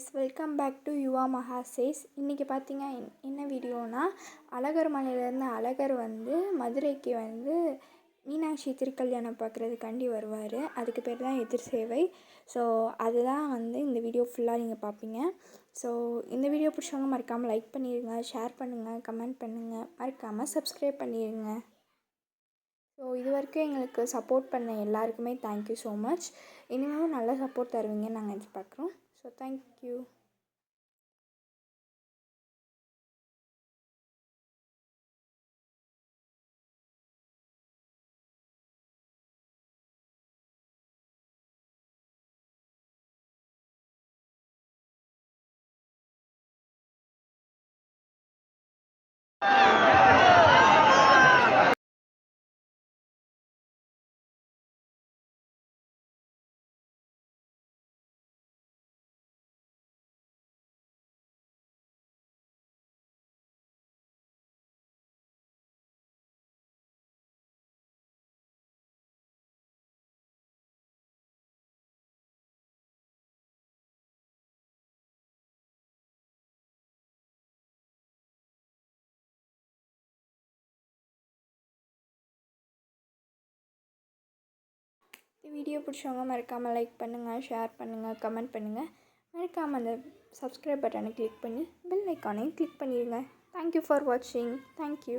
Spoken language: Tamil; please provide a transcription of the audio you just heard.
கைஸ் வெல்கம் பேக் டு யுவா மகாசேஸ் இன்றைக்கி பார்த்தீங்க என்- என்ன வீடியோனா அழகர் மலையிலேருந்து அழகர் வந்து மதுரைக்கு வந்து மீனாட்சி திருக்கல்யாணம் பார்க்குறதுக்காண்டி வருவார். அதுக்கு பேர் தான் எதிர் சேவை. ஸோ அதுதான் வந்து இந்த வீடியோ ஃபுல்லாக நீங்கள் பார்ப்பீங்க ஸோ இந்த வீடியோ பிடிச்சவங்க மறக்காமல் லைக் பண்ணிடுங்க ஷேர் பண்ணுங்கள் கமெண்ட் பண்ணுங்கள் மறக்காமல் சப்ஸ்கிரைப் பண்ணிடுங்க ஸோ இது வரைக்கும் எங்களுக்கு சப்போர்ட் பண்ண எல்லாருக்குமே தேங்க்யூ ஸோ மச் இனிமேலும் நல்ல சப்போர்ட் தருவீங்கன்னு நாங்கள் எதிர்பார்க்குறோம். ஸோ தேங்க்யூ இந்த வீடியோ பிடிச்சவங்க மறக்காமல் லைக் பண்ணுங்கள் ஷேர் பண்ணுங்கள் கமெண்ட் பண்ணுங்கள் மறக்காமல் அந்த சப்ஸ்கிரைப் பட்டனை கிளிக் பண்ணி பெல் ஐக்கானையும் கிளிக் பண்ணிடுங்க தேங்க்யூ ஃபார் வாட்சிங் தேங்க்யூ